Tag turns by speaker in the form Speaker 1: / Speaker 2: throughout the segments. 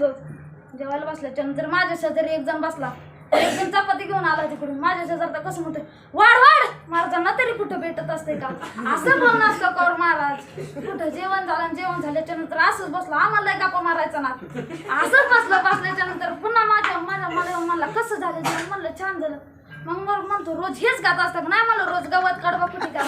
Speaker 1: बसलो. जेवायला बसल्याच्या नंतर माझ्या शेजारी एक जण बसला एक जण चपाती घेऊन आला तिकडून. माझ्या शेजार तर कसं म्हणतोय वाढ वाढ महाराजांना तरी कुठं भेटत असते का? असं बोलणं असतं कौर महाराज. कुठं जेवण झालं आणि जेवण झाल्याच्यानंतर असंच बसलो. आम्हाला गप्पा मारायचा ना. असंच बसलं बसल्याच्या नंतर पुन्हा माझ्या मला मला मला कसं झालं? जेवण म्हणलं छान झालं. मग मग म्हणतो रोज हेच गात असतं नाही मला रोज गवत कडवा कुठे का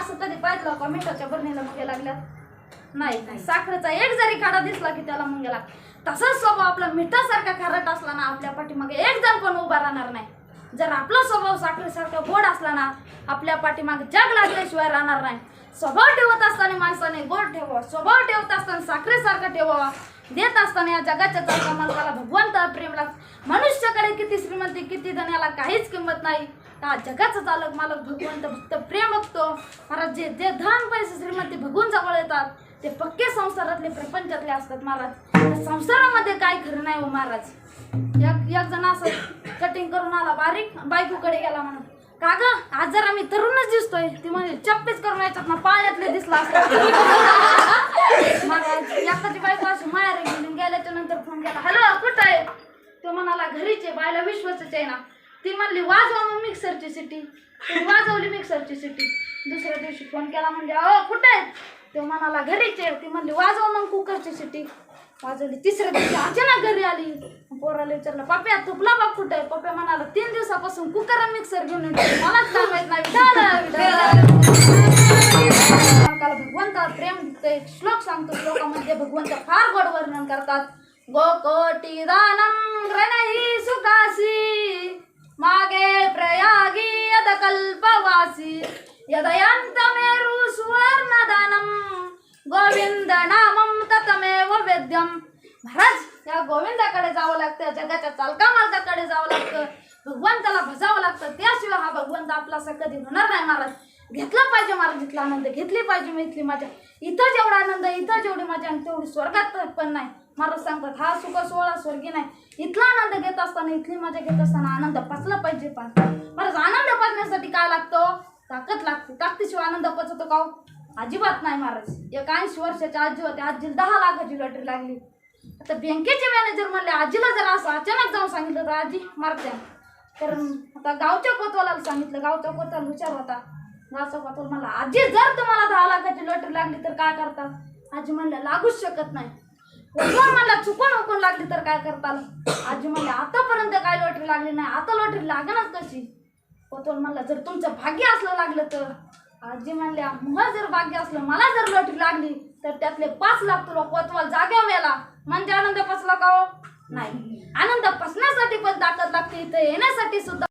Speaker 1: असं कधी पाहिलं का? मिठाच्या बरणीला मुगे लागल्यात नाही नाही. साखरेचा एक जरी खाडा दिसला की त्याला मुंग्या लाग तसाच स्वभाव आपला मिठासारखा खारट असला ना आपल्या पाठीमागे एक जण पण उभा राहणार नाही. जर आपला स्वभाव साखरेसारखा गोड असला ना आपल्या पाठीमागे जग लागल्याशिवाय राहणार नाही. स्वभाव ठेवत असताना माणसाने गोड ठेवावा. स्वभाव ठेवत असताना साखरेसारखा ठेवावा. देत असताना या जगाच्या चालका मालकाला भगवंत प्रेम लाग मनुष्याकडे किती श्रीमंती किती धन याला काहीच किंमत नाही. हा जगाचा चालक मालक भगवंत भक्त प्रेम बघतो महाराज जे जे धन पैसे श्रीमंती भगवून जवळ येतात. ते पक्के संसारातले प्रपंचातले असतात महाराज. संसारामध्ये काय खरं नाही हो महाराज. एक एक जण असं कटिंग करून आला बारीक बायकोकडे गेला म्हणून. का ग? आज जरा आम्ही तरुणच दिसतोय ती म्हणजे चप्पीच करून याच्यात ना पाळ्यातले दिसला असं महाराज एखादी बायको अशी माहेर रे गेल्याच्यानंतर फोन केला हॅलो कुठं आहे? तो म्हणाला घरीच आहे बायला विश्वासच आहे ना. ती म्हणली वाजवा मग मिक्सरची सिटी ती वाजवली मिक्सरची सिटी दुसऱ्या दिवशी फोन केला म्हणजे अहो कुठे आहे तो म्हणाला घरीच. आहे ती म्हणली वाजव मग कुकरची सिटी वाजवली. तिसऱ्या दिवशी अचानक घरी आली. पोराला विचारलं पप्या तुपला बाप कुठे आहे? पप्या म्हणाला तीन दिवसापासून कुकर आणि मिक्सर घेऊन येतो. मलाच काम येत नाही विठाला, लोकाला भगवंत प्रेम ते श्लोक सांगतो. श्लोकामध्ये म्हणजे भगवंत फार गोड वर्णन करतात. गोकोटी दानम ग्रणे यदयंत मेरु सुवर्ण गोविंद नामम ततमेव वेद्यम महाराज या गोविंदाकडे जावं लागतं जगाच्या चालका मालकाकडे जावं लागतं भगवंताला भजावं लागतं त्याशिवाय हा भगवंत आपला असं कधी होणार नाही महाराज. घेतला पाहिजे महाराज इथला आनंद घेतली पाहिजे मी इथली मजा इथं जेवढा आनंद इथं जेवढी मजा आणि तेवढी स्वर्गात पण नाही. महाराज सांगतात हा सुख सोहळा स्वर्गी नाही. इथला आनंद घेत असताना इथली मजा घेत असताना आनंद पाचला पाहिजे पाच महाराज आनंद पाचण्यासाठी काय लागतो? ताकद अतिशय आनंद पचतो का हो? अजिबात नाही महाराज एक ऐंशी वर्षाच्या आजी होते. आजीला दहा लाखाची लॉटरी लागली. आता बँकेचे मॅनेजर म्हणले आजीला जर असं अचानक जाऊन सांगितलं तर आजी मारते तर आता गावच्या कोतवालाला सांगितलं. गावच्या कोतवाल विचार होता. गावचा कोतवाल मला आजी जर तुम्हाला दहा लाखाची लॉटरी लागली तर काय करता? आजी म्हणल्या लागूच शकत नाही. कोतवाल म्हणला चुकून हुकून लागली तर काय करता आजी म्हणले आतापर्यंत काय लॉटरी लागली नाही. आता लॉटरी लागणार कशी? कोतवाल म्हणला जर तुमचं भाग्य असलं लागलं तर. आजी म्हणल्या मला जर भाग्य असलं मला जर लॉटरी लागली तर त्यातले पाच लाख तुला कोतवाल जाग्या मिळाला म्हणजे आनंद पसला का हो? नाही. आनंद पसण्यासाठी पण ताकद लागते इथं येण्यासाठी सुद्धा.